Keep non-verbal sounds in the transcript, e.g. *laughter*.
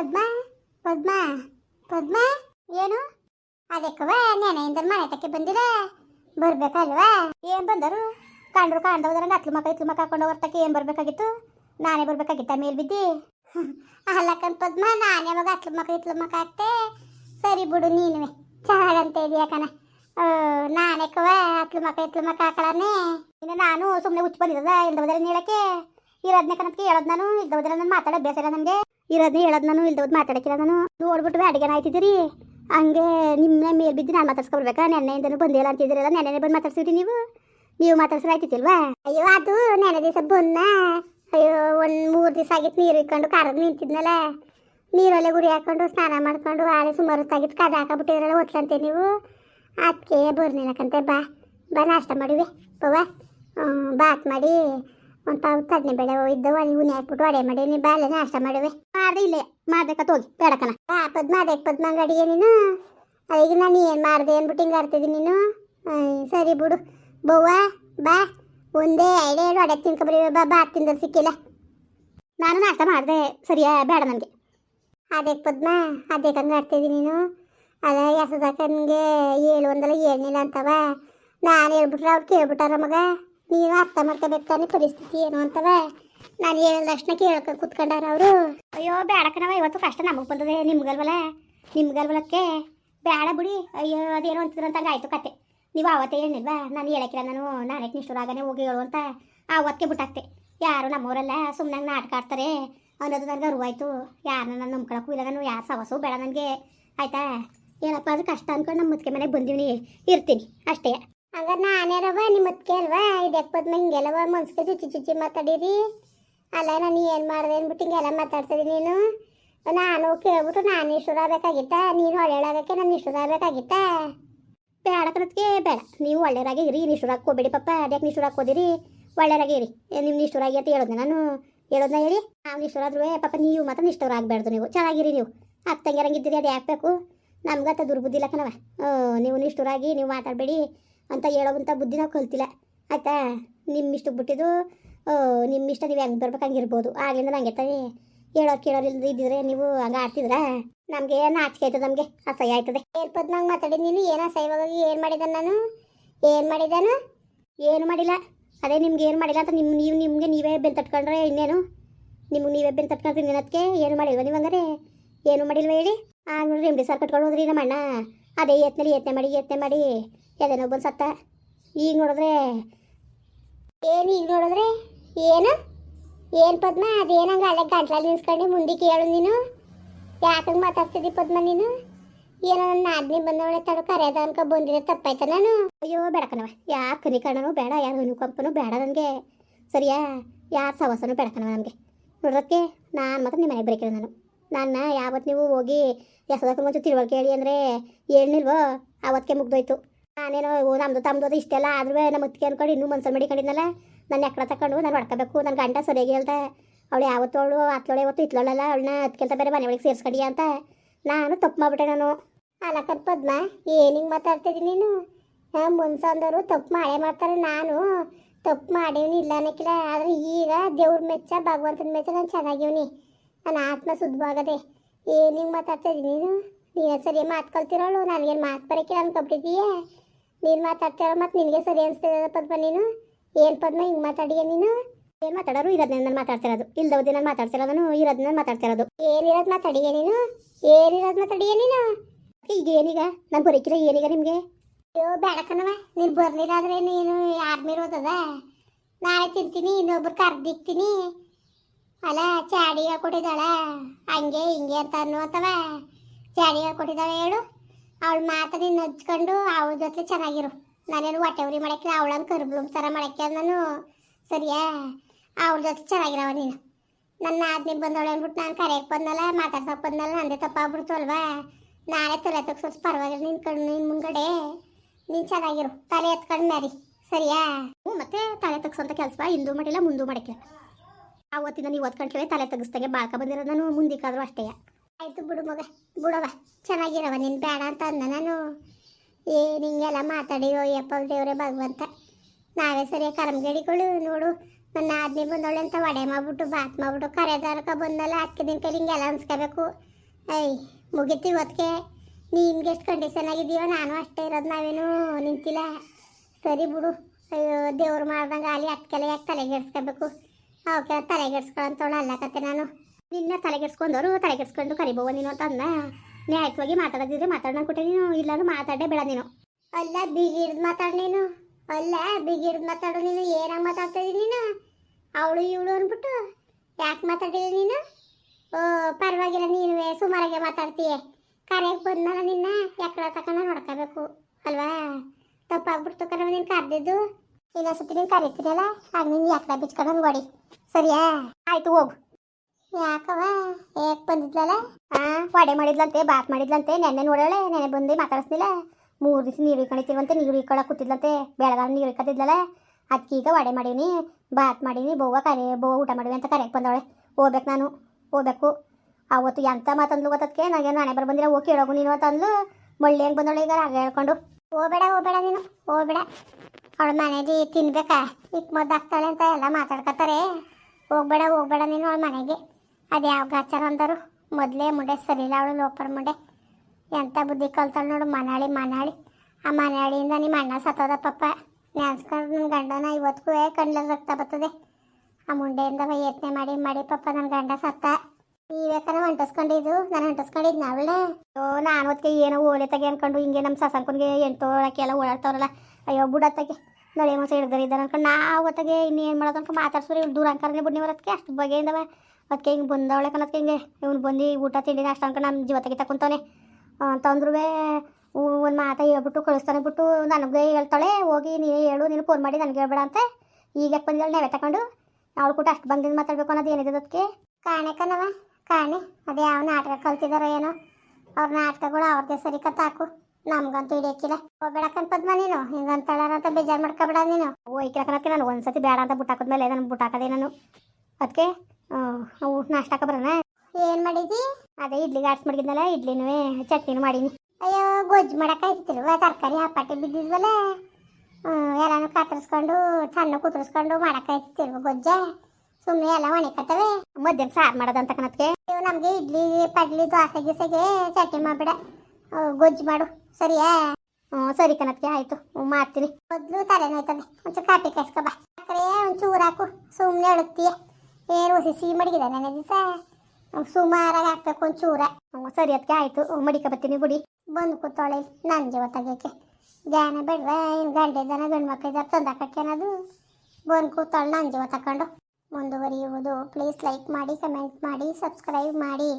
ಪದ್ಮ ಪದ್ಮ ಪದ್ಮ. ಏನು? ಅದಕ್ಕವ ನೆನೆಯಿಂದ ಮನೆ ತಕ್ಕೆ ಬಂದಿರ ಬರ್ಬೇಕಲ್ವಾ? ಏನ್ ಬಂದರು? ಕಂಡ್ರು ಕಾಣ್ದವ್ರ ಅತ್ಲು ಮಕ್ಕ, ಇತ್ಲು ಮಕ್ಕ ಹಾಕೊಂಡು ಹೋಗ್ತಕ್ಕೆ ಏನ್ ಬರ್ಬೇಕಾಗಿತ್ತು? ನಾನೇ ಬರ್ಬೇಕಾಗಿತ್ತ ಮೇಲ್ ಬಿದ್ದಿ? *laughs* ಅಲ್ಲಕ್ಕನ್ ಪದ್ಮ, ನಾನೇ ಯಾವಾಗ ಅತ್ಲು ಮಕ್ಕ, ಇತ್ಲು ಮಕ್ಕ ಹಾಕ್ತೆ ಸರಿ ಬಿಡು, ನೀನುವೆ. ಚೆನ್ನಾಗಂತ ಇದೆಯಾ ಕಣ. ನಾನೇ ಕವ ಅತ್ಲು ಮಕ್ಕ, ಇತ್ಲು ಮಕ್ಕ ಹಾಕಳನೆ? ಇನ್ನು ನಾನು ಸುಮ್ಮನೆ ಹುಚ್ಚು ಇಲ್ದ ಇಲ್ದವದ್ರೆ ನೀಳಕ್ಕೆ? ಇರೋದ್ನೇ ಕಣಕ್ಕೆ ಹೇಳೋದು ನಾನು ಇಲ್ದವದ್ರೆ ನಾನು ಮಾತಾಡೋ ಬೇಸರ ನನಗೆ. ಇರೋದ್ನೇ ಹೇಳೋದು ನಾನು ಇಲ್ದವ್ದು ಮಾತಾಡಕ್ಕಿಲ್ಲ ನಾನು. ನೋಡ್ಬಿಟ್ಟು ಅಡಿಗೆನ ಆಯ್ತಿದ್ದೀರಿ? ಹಂಗೆ ನಿಮ್ಮ ಮೇಲ್ ಬಿದ್ದು ನಾನು ಮಾತಾಡ್ಸ್ಕೊಡ್ಬೇಕಾ ನೆನ್ನೆಯಿಂದನೂ ಬಂದಿಲ್ಲ ಅಂತಿದ್ದೀರಲ್ಲ ನೆನ್ನೆ ಬಂದು ಮಾತಾಡ್ಸಿದ್ರಿ ನೀವು? ನೀವು ಮಾತಾಡ್ಸ್ರ ಆಯ್ತಿಲ್ವಾ ಅಯ್ಯೋ, ಅದು ನೆನೆ ದಿವಸ ಬಂದ ಅಯ್ಯೋ, ಒಂದು ಮೂರು ದಿವಸ ಆಗಿತ್ತು ನೀರು ಇಟ್ಕೊಂಡು ಕಾರದ ನಿಂತಿದ್ನಲ್ಲ. ನೀರಲ್ಲೇ ಗುರಿ ಹಾಕೊಂಡು ಸ್ನಾನ ಮಾಡ್ಕೊಂಡು ಆಳೆ ಸುಮಾರು ಹೊತ್ತಾಗಿತ್ತು ಕದ ಹಾಕಬಿಟ್ಟಿದ್ರಲ್ಲ ಓದ್ಲಂತೆ ನೀವು. ಅದಕ್ಕೆ ಬರ್ನಿಲ್ಲಕಂತೆ, ಬಾ. ಬಾ, ನಾಷ್ಟ ಮಾಡಿವಿ. ಪವ ಬಾತ್ ಮಾಡಿ. ಒಂದು ಪಾವು ಬೇಡ ಇದ್ದವ, ನೀವು ಹಾಕ್ಬಿಟ್ಟು ಅಡೆ ಮಾಡಿ ನೀ ಬಾಲೆ ನಾಷ್ಟ ಮಾಡುವೆ. ಮಾಡ್ದೆ ಇಲ್ಲೇ ಮಾಡ್ಬೇಕತ್ ಹೋಗಿ ಬೇಡಕನ ಬಾ ಪದ್ಮ ಅದಕ್ಕೆ ಪದ್ಮ ಅಂಗಡಿಗೆ ನೀನು ಅದೀಗ ನಾನು ಏನು ಮಾಡ್ದೆ ಅಂದ್ಬಿಟ್ಟು ಹಿಂಗೆ ನೀನು? ಸರಿ ಬಿಡು. ಬವ್ವ, ಬಾ. ಒಂದೇ, ಎರಡು ಎರಡು ಅಡೆ ತಿನ್ಕೊಬರಿ ಬಾ ಬಾ ತಿಂದ ಸಿಕ್ಕಿಲ್ಲ. ನಾನು ನಾಷ್ಟ ಮಾಡಿದೆ, ಸರಿಯಾ? ಬೇಡ ನನಗೆ. ಅದೇ ಪದ್ಮ, ಅದೇ ಹಂಗೆ ಆಡ್ತಿದ್ದೀನಿ ನೀನು? ಅದ ನನಗೆ ಏಳು ಒಂದಲ್ಲ ಏಳ್ನಿಲ್ಲ ಅಂತವ. ನಾನು ಹೇಳ್ಬಿಟ್ರೆ ಅವ್ರು ಕೇಳ್ಬಿಟ್ಟಾರ ಮಗ? ನೀನು ಅರ್ಥ ಮಾಡ್ಕೋಬೇಕು ತಾನೇ ಪರಿಸ್ಥಿತಿ ಏನು ಅಂತವ? ನಾನು ಹೇಳಿದ ತಕ್ಷಣ ಕೇಳಕ, ಕುತ್ಕೊಂಡಾರ ಅವರು. ಅಯ್ಯೋ ಬೇಡಕನವ ಇವತ್ತು ಕಷ್ಟ ನಮಗೆ ಬಂದದೆ ನಿಮ್ಗಲ್ವಲ್ಲ ನಿಮ್ಗಲ್ವಲಕ್ಕೆ? ಬೇಡ ಬಿಡಿ. ಅಯ್ಯೋ, ಅದೇನೋ ಅಂತಿದ್ರಂತ ಆಯ್ತು ಕತೆ. ನೀವು ಆವತ್ತೇ ಏನಿಲ್ವಾ ನಾನು ಹೇಳಕ್ಕಿಲ್ಲ ನಾನು. ನಾನೇ ನಿಷ್ಠರಾಗನೇ ಹೋಗಿ ಹೇಳು ಅಂತ ಆವತ್ತೇ ಬಿಟ್ಟಾಕ್ತೆ. ಯಾರು ನಮ್ಮವರೆಲ್ಲ ಸುಮ್ಮನೆ ನಾಟಕ ಆಡ್ತಾರೆ ಅನ್ನೋದು ನನಗೆ ಅರಿವಾಯ್ತು. ಯಾರನ್ನ ನಾನು ನಂಬ್ಕೊಳಕ್ಕೂ ಇಲ್ಲ ನಾನು. ಯಾರು ಸವಸು ಬೇಡ ನನಗೆ. ಆಯ್ತಾ? ಏನಪ್ಪ ಅದು ಕಷ್ಟ ಅನ್ಕೊಂಡು ನಮ್ಮ ಮುದ್ಕೆ ಮನೆಗೆ ಬಂದೀವಿ ಇರ್ತೀನಿ ಅಷ್ಟೇ. ಹಂಗಾರೆ ನಾನೇರವ ನಿಮ್ಮ ಮುದ್ಕೆ ಅಲ್ವಾ ಇದು ಎಪ್ಪತ್ತು ಹಿಂಗೆಲ್ಲವ ಮನ್ಸಿಗೆ ಚುಚ್ಚಿ ಚುಚ್ಚಿ ಮಾತಾಡಿರಿ. ಅಲ್ಲ, ನಾನು ಏನು ಮಾಡಿದೆ ಅಂದ್ಬಿಟ್ಟು ಹಿಂಗೆಲ್ಲ ಮಾತಾಡ್ತಿದ್ದೀನಿ ನೀನು. ನಾನು ಕೇಳ್ಬಿಟ್ಟು ನಾನು ಇಷ್ಟದಾಗಬೇಕಾಗಿತ್ತ ನೀನು ಒಳ್ಳೆಯದಾಗಕ್ಕೆ ನಾನು ಇಷ್ಟದಾಗಬೇಕಾಗಿತ್ತ ಬೇಡ ಕಣತ್ಗೆ ಬೇಡ, ನೀವು ಒಳ್ಳೆಯರಾಗಿ ಇರಿ ನಿಷ್ಠುರಾಗಿ ಹೋಗ್ಬೇಡಿ ಪಪ್ಪ ಅದ್ಯಾಕೆ ನಿಷ್ಠುರಾಗಿ ಹೋದಿರಿ? ಒಳ್ಳೆಯರಾಗಿ ಇರಿ ನಿಮ್ಮ ನಿಷ್ಠುರಾಗಿ ಅಂತ ಹೇಳೋದ್ನ ನಾನು? ಹೇಳೋದ್ನ ಹೇಳಿ? ನಾವು ಆದ್ರೂ ಪಾಪ, ನೀವು ಮಾತ್ರ ನಿಷ್ಠರಾಗಬೇಡ್ದು ನೀವು, ಚೆನ್ನಾಗಿರಿ ನೀವು. ಅಕ್ಕ ತಂಗಿಯರಂಗಿದ್ದೀರಿ ಅದು ಯಾಕೆ ಬೇಕು? ನಮ್ಗತ್ತ ದುರ್ಬುದ್ಧಿ ಇಲ್ಲ ಕಣವ ಓ, ನೀವು ನಿಷ್ಠುರಾಗಿ, ನೀವು ಮಾತಾಡಬೇಡಿ. ಅಂತ ಹೇಳೋವಂಥ ಬುದ್ಧಿ ನಾವು ಕಲ್ತಿಲ್ಲ. ಆಯ್ತಾ? ನಿಮ್ಮ ಇಷ್ಟಕ್ಕೆ ಬಿಟ್ಟಿದ್ದು ನಿಮ್ಮಿಷ್ಟ ನೀವು ಹೆಂಗೆ ಬರ್ಬೇಕು ಹಂಗಿರ್ಬೋದು ಆಗ್ಲಿಂದ ನಂಗೆ ತಾನೇ ಹೇಳೋರು ಕೇಳೋರು ಇಲ್ದ ಇದ್ದಿದ್ರೆ ನೀವು ಹಂಗೆ ಆಡ್ತಿದ್ರ? ನಮಗೆ ನಾಚಿಕೆ ಆಯ್ತದೆ ನಮಗೆ, ಅಸಹ್ಯ ಆಯ್ತದೆ. ಏರ್ಪದ್ ನಂಗೆ ಮಾತಾಡಿ, ನೀನು ಏನು ಅಸಹ್ಯವಾಗಿ ಏನು ಮಾಡಿದೆ ನಾನು? ಏನು ಮಾಡಿದಾನು? ಏನು ಮಾಡಿಲ್ಲ. ಅದೇ ನಿಮ್ಗೆ ಏನು ಮಾಡಿಲ್ಲ ಅಂತ ನಿಮ್ಮ ನೀವು ನಿಮಗೆ ನೀವೇ ಬೆನ್ ತಟ್ಕೊಂಡ್ರೆ ಇನ್ನೇನು? ನಿಮ್ಗೆ ನೀವೇ ಬೆನ್ ತಟ್ಕೊಂಡ್ರಿ ನಿನ್ನತ್ಕೆ ಏನು ಮಾಡಿಲ್ವ ನೀವು ಹಂಗಾರೆ? ಏನು ಮಾಡಿಲ್ವ ಹೇಳಿ? ಆ, ನೋಡ್ರಿ ಡಿ ಸರ್ ಕಟ್ಕೊಂಡು ಹೋದ್ರಿ ನಮ್ಮ ಅಣ್ಣ. ಅದೇ ಯತ್ನಲ್ಲಿ ಯತ್ನೆ ಮಾಡಿ ಯತ್ನೆ ಮಾಡಿ. ಬಂದು ಸತ್ತ. ಈಗ ನೋಡಿದ್ರೆ, ಏನು ಈಗ ನೋಡಿದ್ರೆ, ಏನು? ಏನು ಪದ್ಮ? ಅದೇನಂಗ ಅಲ್ಲೇ ಗಂಟ್ಲಲ್ಲಿ ನಿಲ್ಸ್ಕೊಂಡು ಮುಂದೆ ಕೇಳು ನೀನು. ಯಾಕಂಗೆ ಮಾತಾಡ್ತಿದ್ದಿ ಪದ್ಮ ನೀನು? ಏನೋ ನನ್ನ ನಾದ್ನಿ ಬಂದವಳೆ ತಡ ಕರೆಯದ ಅನ್ಕ ಬಂದಿದೆ ತಪ್ಪಾಯ್ತ ನಾನು? ಅಯ್ಯೋ ಬೇಡ ಕಣವ ಯಾರು ಕನಿಕಣ್ಣನು ಬೇಡ, ಯಾರು ಅನುಕಂಪನು ಬೇಡ ನನಗೆ. ಸರಿಯಾ? ಯಾರು ಸವಸನೂ ಬೇಡ ಕಣವ ನನಗೆ ನಾನು ಮಾತ್ರ ನಿಮ್ಮ ಮನೆಗೆ ಬರೀಕಿಲ್ಲ ನಾನು. ನನ್ನ ಯಾವತ್ತು ನೀವು ಹೋಗಿ ಎಸದಕ್ಕೆ ಮುಂಚೆ ತಿಳುವಳಿಕೆ ಹೇಳಿ ಅಂದರೆ ಹೇಳಿಲ್ವೋ ಅವತ್ತಿಗೆ ಮುಗ್ದೋಯ್ತು. ನಾನೇನೋ ಓ ನಮ್ದು ತಮ್ದು ಅದು ಇಷ್ಟೆಲ್ಲ ಆದ್ರೂ ನಮ್ಮ ಅತ್ತಿಗೆ ಅನ್ಕೊಂಡು ಇನ್ನೂ ಮನ್ಸಲ್ಲಿ ಮಡಿಕೊಂಡಿದ್ನಲ್ಲ ನನ್ನ ಎಕ್ಕಡ ತಕೊಂಡು ನಾನು ಹೊಡ್ಕೋಬೇಕು ನನ್ನ ಗಂಡ ಸರಿಯಾಗಿ ಹೇಳ್ದೆ, ಅವಳು ಯಾವತ್ತೋಳು ಅವಳು ಹತ್ತೋಳೆ ಯಾವತ್ತು ಇತ್ಲೋಳಲ್ಲ ಅವಳನ್ನ ಅದಕ್ಕಿಂತ ಬೇರೆ ಮನೆ ಒಳಗೆ ಸೇರಿಸ್ಕಡಿ ಅಂತ ನಾನು ತಪ್ಪು ಮಾಡ್ಬಿಟ್ಟೆ ನಾನು. ಅಲಕತ್ ಪದ್ಮ, ಏನು ಹಿಂಗೆ ಮಾತಾಡ್ತಿದ್ದೀನಿ ನೀನು? ಹಾಂ ಮುನ್ಸಂದವರು ತಪ್ಪು ಮಾಡೇ ಮಾಡ್ತಾರೆ ನಾನು. ತಪ್ಪು ಮಾಡೇನಿ ಇಲ್ಲ ಅನ್ನಕ್ಕಿಲ್ಲ ಆದರೆ ಈಗ ದೇವ್ರ ಮೆಚ್ಚ, ಭಗವಂತನ ಮೆಚ್ಚ ನಾನು ಚೆನ್ನಾಗಿವ್ನಿ. ನನ್ನ ಆತ್ಮ ಶುದ್ಧವಾಗದೆ ಏನು ಹಿಂಗೆ ಮಾತಾಡ್ತಾ ಇದ್ದೀನಿ ನೀನು? ನೀನು ಸರಿ ಮಾತು ಕಲ್ತಿರೋಳು ನನಗೇನು ಮಾತು ಬರೋಕ್ಕಿಲ್ಲ ಅನ್ಕೊಬಿಟ್ಟಿದ್ದೀಯ ನೀನು ಮಾತಾಡ್ತಾರ ಮತ್ತು ನಿನಗೆ ಸರಿ ಅನಿಸ್ತಿದೆ ಪದ್ಮ, ನೀನು? ಏನು ಪದ್ಮ, ಹಿಂಗೆ ಮಾತಾಡಿಯ ನೀನು? ಏನು ಮಾತಾಡೋರು ಇರೋದನ್ನ ನಾನು ಮಾತಾಡ್ತಿರೋದು. ಇಲ್ದವ್ದು ನಾನು ಮಾತಾಡ್ತಿರೋದು ನಾನು ಇರೋದನ್ನ ಮಾತಾಡ್ತಿರೋದು ಏನಿರೋದು ಮಾತಾಡಿಯ ನೀನು? ಏನಿರೋದು ಮಾತಾಡಿಯ ನೀನು? ಈಗ ಏನೀಗ ನಾನು ಬರೀಕಿರ ಏನೀಗ ನಿಮಗೆ? ಅಯ್ಯೋ ಬೇಡಕ್ಕನವ ನೀನು ಬರ್ಲಿಲ್ಲ ಆದರೆ ನೀನು ಯಾರ ಮೇಲೆ ಓದದ? ನಾಳೆ ತಿಂತೀನಿ, ಇನ್ನೊಬ್ರು ಕರ್ದಿಕ್ತೀನಿ. ಅಲ್ಲ ಚಾಡಿ ಕೊಟ್ಟಿದ್ದಾಳ. ಹಂಗೆ ಹಿಂಗೆ ಅಂತ ಅನ್ನುವಂತವ. ಚಾಡಿ ಕೊಟ್ಟಿದ್ದಾಳೆ ಹೇಳು. ಅವಳ ಮಾತು ನೀನು ನಚ್ಕೊಂಡು ಅವಳ ಜೊತೆ ಚೆನ್ನಾಗಿರು. ನಾನೇನು ಹೊಟ್ಟೆ ಉರಿ ಮಾಡಕ್ಕೆ ಅವಳಂಗೆ ತರ ಥರ ನಾನು ಸರಿಯಾ? ಅವಳ ಜೊತೆ ಚೆನ್ನಾಗಿರವ ನೀನು. ನನ್ನ ಆದ್ನಿ ಬಂದವಳೆ ಅಂದ್ಬಿಟ್ಟು ನಾನು ಕರೆಯಕ್ಕೆ ಬಂದಲ್ಲ ಮಾತಾಡ್ಸಕ್ಕೆ ಬಂದಲ್ಲ ನಂದೇ ತಪ್ಪಾಗ್ಬಿಡ್ತು ಅಲ್ವಾ? ನಾಳೆ ತಲೆ ತಗ್ಸೋದು ಪರವಾಗಿಲ್ಲ, ನಿನ್ ಕಣ್ಣು ನಿನ್ನ ಮುಂಗಡೆ ನೀನು ಚೆನ್ನಾಗಿರು, ತಲೆ ಎತ್ಕೊಂಡು ಮ್ಯಾರಿ, ಸರಿಯಾ? ಹ್ಞೂ, ಮತ್ತೆ ತಲೆ ತಗ್ಸೋಂಥ ಕೆಲಸ ಹಿಂದೂ ಮಾಡಿಲ್ಲ, ಮುಂದೂ ಮಾಡಕ್ಕೆ. ಆವತ್ತಿನ ನೀವು ಓದ್ಕೊಂಡ್ರೆ ತಲೆ ತೆಗಿಸ್ದಂಗೆ ಬಾಳ್ಕ ಬಂದಿರೋದು ನಾನು, ಮುಂದಿಕ್ಕಾದ್ರೂ ಅಷ್ಟೇ. ಆಯ್ತು ಬಿಡು ಮಗ ಬಿಡವ ಚೆನ್ನಾಗಿರವ, ನೀನು ಬೇಡ ಅಂತ ಅಂದ ನಾನು. ಏ ನಿಂಗೆಲ್ಲ ಮಾತಾಡಿಯೋ, ಯಪ್ಪ ದೇವ್ರೆ ಭಗವಂತ. ನಾವೇ ಸರಿಯಾಗಿ ಕರ್ಮಗಡಿಗಳು ನೋಡು. ನನ್ನ ಆದ್ಮಿ ಬಂದವಳೆ ಅಂತ ವಡೆ ಮಾಡ್ಬಿಟ್ಟು, ಬಾತ್ ಮಾಡ್ಬಿಟ್ಟು, ಕರೆದಾರಕ ಬಂದಲ್ಲ, ಅಕ್ಕಿ ದಿನ ಕೈ ಹಿಂಗೆಲ್ಲ ಅನ್ಸ್ಕೋಬೇಕು. ಐ ಮುಗೀತು ಇವತ್ತಿಗೆ. ನಿಮ್ಗೆ ಎಷ್ಟು ಕಂಡೀಷನ್ ಆಗಿದೀಯೋ, ನಾನು ಅಷ್ಟೇ ಇರೋದು, ನಾವೇನು ನಿಂತಿಲ್ಲ. ಸರಿ ಬಿಡು. ಅಯ್ಯೋ, ದೇವ್ರು ಮಾಡ್ದಂಗೆ ಅಲ್ಲಿ ಹತ್ಕೆಲ್ಲ ಯಾಕೆ ತಲೆಗೆಡ್ಸ್ಕೋಬೇಕು ಅವಕ್ಕೆ ಅಲ್ಲ ಅಲ್ಲಕತ್ತೆ ನಾನು. ನಿನ್ನ ತಲೆಗೆಡ್ಸ್ಕೊಂಡವರು ತಲೆಗೆಡ್ಸ್ಕೊಂಡು ಕರಿಬೋವ ನೀನು ಅಂತ ಅಂದ ನ್ಯಾಯವಾಗಿ ಮಾತಾಡೋದಿದ್ರೆ ಮಾತಾಡೋಣ ಕೊಟ್ಟೆ ನೀನು. ಇಲ್ಲಾಂದ್ರೆ ಮಾತಾಡೇ ಬೇಡ ನೀನು. ಅಲ್ಲ ಬಿಗಿಡ್ದು ಮಾತಾಡ ನೀನು. ಅಲ್ಲ ಬಿಗಿಡ್ದು ಮಾತಾಡು ನೀನು. ಏನಾಗ ಇದೀನಿ ನೀನು? ಅವಳು ಇವಳು ಅಂದ್ಬಿಟ್ಟು ಯಾಕೆ ಮಾತಾಡಿಲ್ಲ ನೀನು? ಓ, ಪರವಾಗಿಲ್ಲ, ನೀನುವೆ ಸುಮಾರಾಗೆ ಮಾತಾಡ್ತೀಯ. ಕರೆಯಾಗಿ ಬಂದ್ಮಲ್ಲ ನಿನ್ನ. ಎಕ್ಕಡ ತಕೊಂಡ ನೋಡ್ಕೋಬೇಕು ಅಲ್ವಾ? ತಪ್ಪಾಗ್ಬಿಡ್ತು ಕಣ ನೀನು ಕರೆದಿದ್ದು. ಇನ್ನೊಂದ್ಸತಿ ನೀನು ಕರಿತೀರಲ್ಲ ಹಾಗೆ ನೀನು ಎಕ್ಕಡ ಬಿಚ್ಕೊಂಡು ಗೋಡಿ ಸರಿಯಾ? ಆಯ್ತು ಹೋಗು. ಯಾಕವ ಏಕ್ ಬಂದಿದ್ಲಲ್ಲ? ಹಾ ವಡೆ ಮಾಡಿದ್ಲಂತೆ, ಬಾತ್ ಮಾಡಿದ್ಲಂತೆ, ನೆನ್ನೆ ನೋಡೋಳೆ ನೆನೆ ಬಂದು ಮಾತಾಡಿಸ್ಲಿಲ್ಲ ಮೂರು ದಿವಸ ನೀರು ಇಟ್ಕೊಂಡಿರ್ತೀವಂತೆ ನೀರು ಇಟ್ಕೊಳಕ್ ಕೂತಿದ್ಲಂತೆ ಬೆಳಗಾಲ ನೀರು ಇಕ್ಕತ್ತಿದ್ಲಲ್ಲ ಅದಕ್ಕೆ ಈಗ ವಡೆ ಮಾಡೀನಿ, ಬಾತ್ ಮಾಡೀನಿ ಬೋವ ಕರೆ ಬೋವ ಊಟ ಮಾಡಿವಿ ಅಂತ ಕರೆಯಕ್ಕೆ ಬಂದವಳೆ. ಹೋಗ್ಬೇಕು ನಾನು, ಹೋಗ್ಬೇಕು. ಅವತ್ತು ಎಂತ ಮಾತಂದ್ಲು ಗೊತ್ತದಕ್ಕೆ ನನಗೆ ನಾನೇ ಬರ ಬಂದಿಲ್ಲ, ಹೋಗಿ ಕೇಳೋಗು ನೀನು ಅಂತ ಅಂದ್ಲು. ಮಳ್ಳಿ ಹೆಂಗೆ ಬಂದವಳೆ ಈಗ? ಹಾಗೆ ಹೇಳ್ಕೊಂಡು. ಹೋಗ್ಬೇಡ ಹೋಗ್ಬೇಡ ನೀನು, ಹೋಗ್ಬೇಡ. ಅವಳ ಮನೆಗೆ ತಿನ್ಬೇಕಾ? ಇಕ್ ಮದ್ದಾಗ್ತಾಳೆ ಅಂತ ಎಲ್ಲ ಮಾತಾಡ್ಕತ್ತಾರೆ. ಹೋಗ್ಬೇಡ ಹೋಗ್ಬೇಡ ನೀನು ಅವಳ ಮನೆಗೆ. ಅದು ಯಾವ ಗಾಚಾರ ಅಂದರು? ಮೊದಲೇ ಮುಂಡೆ ಸರಿಲ್ಲ ಅವಳು ಲೋಪರ್ ಮುಂಡೆ. ಎಂಥ ಬುದ್ಧಿ ಕಲ್ತಾಳೆ ನೋಡು ಮನಾಳಿ ಮನಾಳಿ. ಆ ಮನಾಳಿಯಿಂದ ನಿಮ್ಮ ಅಣ್ಣ ಸತ್ತೋದ ಪಪ್ಪ ನೆನ್ಸ್ಕೊಂಡು ನನ್ನ ಗಂಡನ ಇವತ್ತಿಗೂ ಕಣ್ಣಲ್ಲಿ ರಕ್ತ ಬರ್ತದೆ. ಆ ಮುಂಡೆಯಿಂದ ಯತ್ನೆ ಮಾಡಿ ಮಾಡಿ ಪಪ್ಪ ನನ್ನ ಗಂಡ ಸತ್ತ. ನೀವೇಕನ ಹೊಂಟಿಸ್ಕೊಂಡಿದ್ದು? ನಾನು ಹೊಂಟಿಸ್ಕೊಂಡಿದ್ದು ನಾವಳೆ ಓ ನಾನು ಹೊತ್ತಿಗೆ ಏನೋ ಓಲೆ ತಗೆ ಅನ್ಕೊಂಡು ಹಿಂಗೆ ನಮ್ಮ ಸಸಂಕನ್ಗೆ ಎಂಟೋಳಕ್ಕೆ ಎಲ್ಲ ಓಡಾಡ್ತಾವ್ರಲ್ಲ. ಅಯ್ಯೋ ಬುಡತ್ತಗೆ ನಳೆ ಮೋಸ ಹಿಡ್ದರಿದ್ದಾರೆ ಅನ್ಕೊಂಡು ನಾವು ಅವತ್ತಾಗೆ ಇನ್ನೇನು ಮಾಡೋದು ಅನ್ಕೊಂಡು ಮಾತಾಡ್ಸೋರಿ ದೂರ ಅಂಕರನೇ ಬುಡ್ನಿ ಬರೋದಕ್ಕೆ ಅಷ್ಟು ಬಗೆಯಿಂದವ ಅದಕ್ಕೆ ಹಿಂಗೆ ಬಂದವಳೆ ಕಣಕ್ಕೆ ಹಿಂಗೆ. ಇವ್ನು ಬಂದು ಊಟ ತಿಂಡಿನ ಅಷ್ಟು ಅನ್ಕೊಂಡು ನಮ್ಮ ಜೀವತೆಗೆ ತೆಗಿತಾ ಕುಂತವನೆ ಅಂತಂದ್ರೂ ಒಂದು ಮಾತಾ ಹೇಳ್ಬಿಟ್ಟು ಕಳಿಸ್ತಾನೆ ಬಿಟ್ಟು ನನಗೆ ಹೇಳ್ತಾಳೆ, ಹೋಗಿ ನೀನು ಹೇಳು, ನೀನು ಫೋನ್ ಮಾಡಿ ನನಗೆ ಹೇಳ್ಬೇಡ ಅಂತ. ಈಗ ಬಂದಿದ್ದಾಳೆ ನಾವೇ ತಗೊಂಡು ಅವಳು ಕೂಡ ಅಷ್ಟು ಬಂದಿದ್ದು ಮಾತಾಡ್ಬೇಕು ಅನ್ನೋದು ಏನಿದೆ ಅದಕ್ಕೆ? ಕಾಣೆ ಕಣವ ಕಾಣೆ. ಅದೇ ಯಾವ ನಾಟಕ ಕಲ್ತಿದಾರೋ ಏನೋ. ಅವ್ರ ನಾಟಕಗಳು ಅವ್ರದ್ದೇ ಸರಿ ಕತ್ತಾಕು ನಮ್ಗಂತೂ ಹಿಡಿಯಕ್ಕಿಲ್ಲ. ಹೋಗ್ಬೇಡ ಪದ್ಮ ನೀನು. ಹಿಂಗಂತಾಳಾರ ಅಂತ ಬೇಜಾರು ಮಾಡ್ಕೊಬೇಡ ನೀನು. ಹೋಯ್ಕನಕ್ಕೆ ನಾನು ಒಂದ್ಸತಿ ಬೇಡ ಅಂತ ಬುಟ್ಟಾಕದ್ಮೇಲೆ ನಾನು ಬುಟ್ಟಾಕದೆ ನಾನು. ಅದಕ್ಕೆ? ಅವು ನಾಷ್ಟಕ್ಕೆ ಬರೋಣ ಏನು ಮಾಡಿದಿ? ಅದೇ ಇಡ್ಲಿ ಆಡ್ಸ್ ಮಾಡಿದ್ನಲ್ಲ, ಇಡ್ಲಿನೂ ಚಟ್ನಿನೂ ಮಾಡೀನಿ. ಅಯ್ಯೋ, ಗೊಜ್ಜು ಮಾಡಕ್ಕಾಯ್ತಿಲ್ವ ತರಕಾರಿ ಹಪ್ಪಾಟಿ ಬಿದ್ದಿದ್ವಲ್ಲ? ಎಲ್ಲಾನು ಕತ್ತರಿಸ್ಕೊಂಡು ಸಣ್ಣ ಕುತ್ತರಿಸ್ಕೊಂಡು ಮಾಡಕ್ಕಾಯ್ತಿಲ್ವ ಗೊಜ್ಜ. ಸುಮ್ಮನೆ ಎಲ್ಲ ಒಣಕತ್ತವೆ ಮಧ್ಯಾಹ್ನ ಸಾರು ಮಾಡೋದಂತ ಕಣತ್ಗೆ. ನಮಗೆ ಇಡ್ಲಿ, ಪಡ್ಲಿ, ದೋಸೆ ಗೀಸೆಗೆ ಚಟ್ನಿ ಮಾಡಿಬಿಡ. ಗೊಜ್ಜು ಮಾಡು. ಸರಿಯಾ? ಹ್ಞೂ ಸರಿ ಕಣತ್ಗೆ, ಆಯಿತು. ಮಾಡ್ತೀನಿ. ಮೊದಲು ತಲೆನೋಯ್ತದೆ. ಒಂಚೂರು ಕಾಪಿ ಕಾಯಿಸ್ಕೊ ಬಾ. ಸಕ್ಕರೆ ಒಂಚೂರು ಹಾಕು. ಸುಮ್ಮನೆ ಅಳುತ್ತೀಯ. ಏನು ಸಿಸಿ ಸಿಹಿ ನನ್ನ ನೆನೆ ದಿವಸ ಸುಮಾರಾಗಿ ಹಾಕ್ಬೇಕು ಒಂಚೂರ. ಸರಿ ಅದಕ್ಕೆ ಆಯಿತು. ಮಡಿಕ ಬರ್ತೀನಿ ಗುಡಿ ಬಂದು ಕೂತಾಳೆ ನನ್ನ ಜೀವ ತೆಗಿಯೋಕ್ಕೆ ಜ್ಞಾನ ಬೇಡವಾ? ಇನ್ನು ಗಂಟೆ ಜನ, ಗಂಡು ಮಕ್ಕಳಿದ್ದಾರೆ ತಂದಾಕಕ್ಕೆ ಅನ್ನೋದು ಬಂದು ಕೂತಾಳೆ ನನ್ನ ಜೀವ ತಗೊಂಡು ಮುಂದುವರಿಯುವುದು. ಪ್ಲೀಸ್ ಲೈಕ್ ಮಾಡಿ ಕಮೆಂಟ್ ಮಾಡಿ ಸಬ್ಸ್ಕ್ರೈಬ್ ಮಾಡಿ.